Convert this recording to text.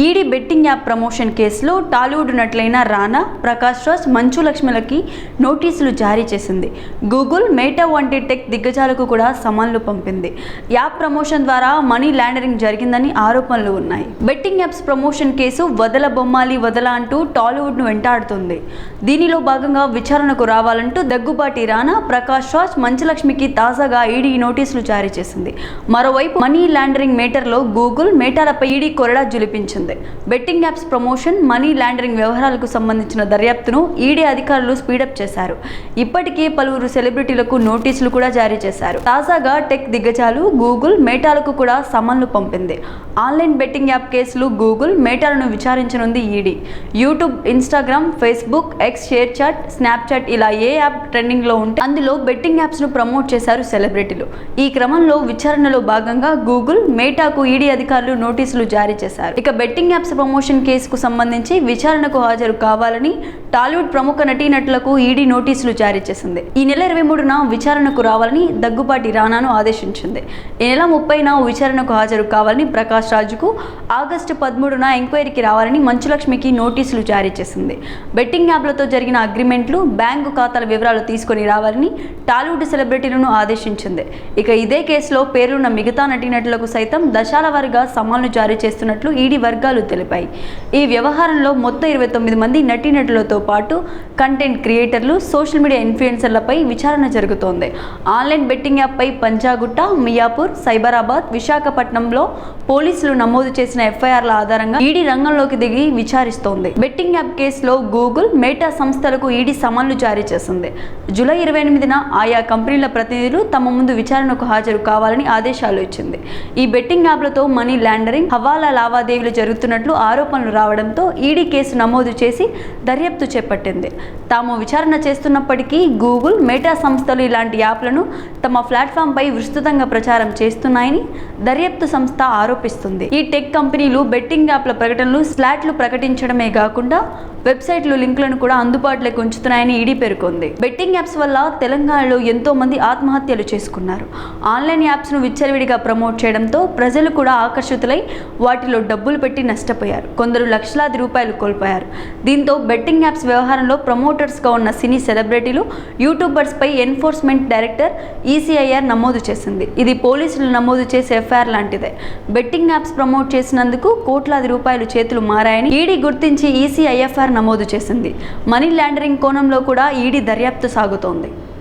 ED betting app promotion కేసులో టాలీవుడ్ నటులైన రానా ప్రకాష్ రాజ్ మంచు లక్ష్మిలకి నోటీసులు జారీ చేసింది. గూగుల్ మేటా వంటి టెక్ దిగ్గజాలకు కూడా సమన్లు పంపింది. యాప్ ప్రమోషన్ ద్వారా మనీ ల్యాండరింగ్ జరిగిందని ఆరోపణలు ఉన్నాయి. బెట్టింగ్ యాప్స్ ప్రమోషన్ కేసు వదల బొమ్మాలి వదల అంటూ టాలీవుడ్ను వెంటాడుతుంది. దీనిలో భాగంగా విచారణకు రావాలంటూ దగ్గుబాటి రానా ప్రకాష్ రాజ్ మంచు లక్ష్మికి తాజాగా ఈడీ నోటీసులు జారీ చేసింది. మరోవైపు మనీ ల్యాండరింగ్ మేటర్లో గూగుల్ మేటాలపై ఈడీ కొరడా జులిపించింది. Betting apps promotion money laundering వ్యవహారాలకు సంబంధించిన దర్యాప్తును ఈడీ అధికారులు స్పీడప్ చేశారు. ఇప్పటికే పలువురు సెలబ్రిటీలకు నోటీసులు కూడా జారీ చేశారు. తాజాగా టెక్ దిగ్గజాలు గూగుల్ మేటాలకు కూడా సమన్లు పంపింది. ఆన్లైన్ బెట్టింగ్ యాప్ కేసులు గూగుల్ మేటాలను విచారించనుంది ED. YouTube Instagram Facebook X ShareChat Snapchat ఇలా ఏ యాప్ ట్రెండింగ్లో ఉంటే అందులో బెట్టింగ్ యాప్స్ను ప్రమోట్ చేశారు సెలబ్రిటీలు. ఈ క్రమంలో విచారణలో భాగంగా గూగుల్ మేటాకు ఈడీ అధికారులు నోటీసులు జారీ చేశారు. ఇక బెట్టింగ్ యాప్స్ ప్రమోషన్ కేసుకు సంబంధించి విచారణకు హాజరు కావాలని టాలీవుడ్ ప్రముఖ నటీనటులకు ఈడీ నోటీసులు జారీ చేసింది. ఈ నెల ఇరవై మూడున విచారణకు రావాలని దగ్గుబాటి రానాను ఆదేశించింది. ఈ నెల ముప్పైన విచారణకు హాజరు కావాలని ప్రకాష్ రాజుకు ఆగస్టు పదమూడున ఎంక్వైరీకి రావాలని మంచులక్ష్మికి నోటీసులు జారీ చేసింది. బెట్టింగ్ యాప్లతో జరిగిన అగ్రిమెంట్లు బ్యాంకు ఖాతాల వివరాలు తీసుకొని రావాలని టాలీవుడ్ సెలబ్రిటీలను ఆదేశించింది. ఇక ఇదే కేసులో పేరున్న మిగతా నటీనటులకు సైతం దశాల వారీగా సమాన్లు జారీ చేస్తున్నట్లు ఈడీ వర్గాలు తెలిపాయి. ఈ వ్యవహారంలో మొత్తం ఇరవై తొమ్మిది మంది నటీనటులతో పాటు కంటెంట్ క్రియేటర్లు సోషల్ మీడియా ఇన్ఫ్లుయెన్సర్లపై విచారణ జరుగుతోంది. ఆన్లైన్ బెట్టింగ్ యాప్పై పంజాగుట్ట మియాపూర్ సైబరాబాద్ విశాఖపట్నంలో పోలీసులు నమోదు చేసిన ఎఫ్ఐఆర్ల ఆధారంగా ఈడీ రంగంలోకి దిగి విచారిస్తోంది. బెట్టింగ్ యాప్ కేసులో గూగుల్ మేటా సంస్థలకు ఈడీ సమన్లు జారీ చేసింది. జూలై ఇరవై ఎనిమిదిన ఆయా కంపెనీల ప్రతినిధులు తమ ముందు విచారణకు హాజరు కావాలని ఆదేశాలు ఇచ్చింది. ఈ బెట్టింగ్ యాప్లతో మనీ లాండరింగ్ హవాలా లావాదేవీలు జరుగుతున్నట్లు ఆరోపణలు రావడంతో ఈడీ కేసు నమోదు చేసి దర్యాప్తు చేపట్టింది. తాము విచారణ చేస్తున్నప్పటికీ గూగుల్ మేటా సంస్థలు ఇలాంటి యాప్లను తమ ప్లాట్ఫామ్పై విస్తృతంగా ప్రచారం చేస్తున్నాయని దర్యాప్తు సంస్థ ఆరోపిస్తుంది. ఈ టెక్ కంపెనీలు బెట్టింగ్ యాప్ల ప్రకటనలు స్లాట్లు ప్రకటించడమే కాకుండా వెబ్సైట్లు లింకులను కూడా అందుబాటులోకి ఉంచుతున్నాయని ఈడీ పేర్కొంది. బెట్టింగ్ యాప్స్ వల్ల తెలంగాణలో ఎంతో మంది ఆత్మహత్యలు చేసుకున్నారు. ఆన్లైన్ యాప్స్ను విచ్చలవిడిగా ప్రమోట్ చేయడంతో ప్రజలు కూడా ఆకర్షితులై వాటిలో డబ్బులు పెట్టి నష్టపోయారు. కొందరు లక్షలాది రూపాయలు కోల్పోయారు. దీంతో బెట్టింగ్ యాప్స్ వ్యవహారంలో ప్రమోటర్స్గా ఉన్న సినీ సెలబ్రిటీలు యూట్యూబర్స్పై ఎన్ఫోర్స్మెంట్ డైరెక్టర్ ఈసీఐఆర్ నమోదు చేసింది. ఇది పోలీసులు నమోదు చేసే ఎఫ్ఐఆర్ లాంటిదే. బెట్టింగ్ యాప్స్ ప్రమోట్ చేసినందుకు కోట్లాది రూపాయలు చేతులు మారాయని ఈడీ గుర్తించి ఈసీఐఎఫ్ఆర్ నమోదు చేసింది. మనీ లాండరింగ్ కోణంలో కూడా ఈడీ దర్యాప్తు సాగుతోంది.